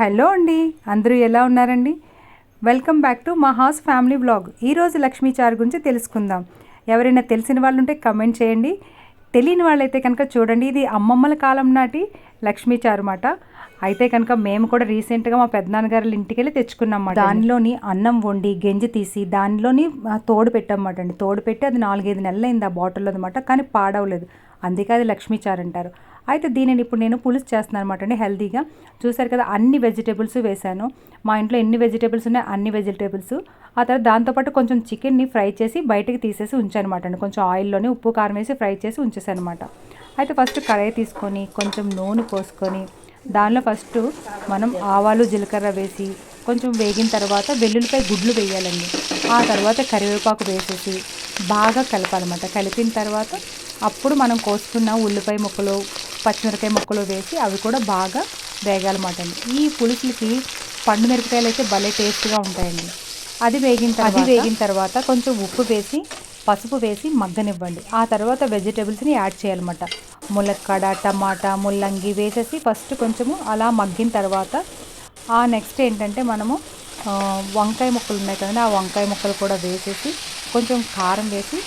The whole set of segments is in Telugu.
హలో అండి అందరూ ఎలా ఉన్నారండి? వెల్కమ్ బ్యాక్ టు మా హౌస్ ఫ్యామిలీ బ్లాగ్ ఈరోజు లక్ష్మీ చారు గురించి తెలుసుకుందాం. ఎవరైనా తెలిసిన వాళ్ళు ఉంటే కమెంట్ చేయండి. తెలియని వాళ్ళైతే కనుక చూడండి ఇది అమ్మమ్మల కాలం నాటి లక్ష్మీ చారు మాట. అయితే కనుక మేము కూడా రీసెంట్గా మా పెద్దనాన్నగారి ఇంటికి వెళ్ళి తెచ్చుకున్నాం దానిలోని అన్నం వండి గెంజి తీసి దానిలోని తోడు పెట్టామన్నమాట అండి. తోడు పెట్టి అది నాలుగైదు నెలలు అయింది ఆ బాటిల్లో అనమాట కానీ పాడవలేదు. అందుకే అది లక్ష్మీ చారు అంటారు. అయితే దీనిని ఇప్పుడు నేను పులుసు చేస్తున్నాను అనమాట అండి హెల్తీగా చూసారు కదా అన్ని వెజిటేబుల్స్ వేశాను. మా ఇంట్లో ఎన్ని వెజిటేబుల్స్ ఉన్నాయి అన్ని వెజిటేబుల్స్. ఆ తర్వాత దాంతోపాటు కొంచెం చికెన్ని ఫ్రై చేసి బయటకి తీసేసి ఉంచాను అనమాట అండి. కొంచెం ఆయిల్లోనే ఉప్పు కారం వేసి ఫ్రై చేసి ఉంచేసాను అనమాట అయితే ఫస్ట్ కడాయి తీసుకొని కొంచెం నూనె పోసుకొని దానిలో ఫస్ట్ మనం ఆవాలు జీలకర్ర వేసి కొంచెం వేగిన తర్వాత వెల్లుల్లిపై గుడ్లు వేయాలండి. ఆ తర్వాత కరివేపాకు వేసేసి బాగా కలపాలన్నమాట. కలిపిన తర్వాత అప్పుడు మనం కోసుకున్న ఉల్లిపాయ ముక్కలు పచ్చిమిరకాయ ముక్కలు వేసి అవి కూడా బాగా వేగాలన్నమాట అండి. ఈ పులుసులకి పండు మిరపకాయలు అయితే భలే టేస్ట్గా ఉంటాయండి. అది వేగిన తర్వాత? అది వేగిన తర్వాత కొంచెం ఉప్పు వేసి పసుపు వేసి మగ్గనివ్వండి. ఆ తర్వాత వెజిటేబుల్స్ని యాడ్ చేయాలన్నమాట. ములక్కాడ టమాటా ముల్లంగి వేసేసి ఫస్ట్ కొంచెము అలా మగ్గిన తర్వాత ఆ నెక్స్ట్ ఏంటంటే మనము వంకాయ ముక్కలు ఉన్నాయి కదండి ఆ వంకాయ ముక్కలు కూడా వేసేసి కొంచెం కారం వేసి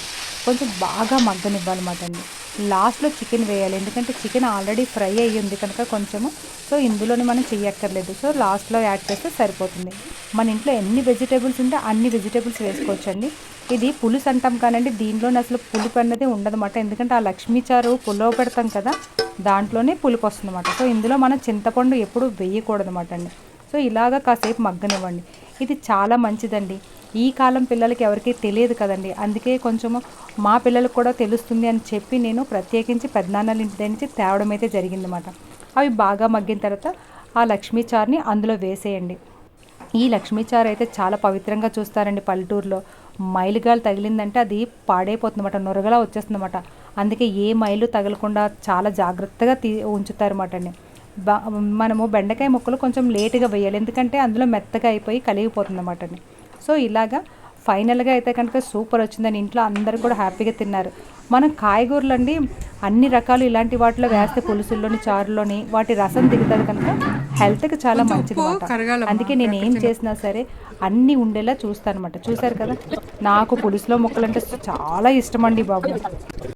కొంచెం బాగా మగ్గనివ్వాలన్నమాట అండి. లాస్ట్లో చికెన్ వేయాలి. ఎందుకంటే చికెన్ ఆల్రెడీ ఫ్రై అయ్యింది కనుక కొంచెము. సో ఇందులోనే మనం చెయ్యక్కర్లేదు. సో లాస్ట్లో యాడ్ చేస్తే సరిపోతుంది. మన ఇంట్లో ఎన్ని వెజిటేబుల్స్ ఉంటే అన్ని వెజిటేబుల్స్ వేసుకోవచ్చండి. ఇది పులుసు అంటాం కానండి. దీనిలోనే అసలు పులుపు అన్నది ఉండదన్నమాట. ఎందుకంటే ఆ లక్ష్మీ చారు పులో పెడతాం కదా దాంట్లోనే పులుపు వస్తుందన్నమాట. సో ఇందులో మనం చింతపండు ఎప్పుడు వేయకూడదన్నమాట అండి. సో ఇలాగా కాసేపు మగ్గనివ్వండి. ఇది చాలా మంచిదండి. ఈ కాలం పిల్లలకి ఎవరికీ తెలియదు కదండి. అందుకే కొంచెము మా పిల్లలకు కూడా తెలుస్తుంది అని చెప్పి నేను ప్రత్యేకించి పెద్దనాన్నల ఇంటి నుంచి తేవడం అయితే జరిగిందన్నమాట. అవి బాగా మగ్గిన తర్వాత ఆ లక్ష్మీ చారుని అందులో వేసేయండి. ఈ లక్ష్మీ చారు అయితే చాలా పవిత్రంగా చూస్తారండి పల్లెటూరులో. మైలుగాలు తగిలిందంటే అది పాడైపోతుందన్నమాట నొరగలా వచ్చేస్తుందన్నమాట. అందుకే ఏ మైలు తగలకుండా చాలా జాగ్రత్తగా తీ ఉంచుతారన్నమాట అండి. బా మనము బెండకాయ ముక్కలు కొంచెం లేటుగా వేయాలి. ఎందుకంటే అందులో మెత్తగా అయిపోయి కలిగిపోతుంది అన్నమాట అండి. సో ఇలాగా ఫైనల్గా అయితే కనుక సూపర్ వచ్చిందని ఇంట్లో అందరూ కూడా హ్యాపీగా తిన్నారు. మనం కాయగూరలు అండి అన్ని రకాలు ఇలాంటి వాటిలో వేస్తే పులుసుల్లోని చారులోని వాటి రసం దిగుతుంది కనుక హెల్త్కి చాలా మంచిది. అందుకే నేను ఏం చేసినా సరే అన్నీ ఉండేలా చూస్తాను అనమాట చూసారు కదా? నాకు పులుసులో ముక్కలు అంటే చాలా ఇష్టం అండి బాబు.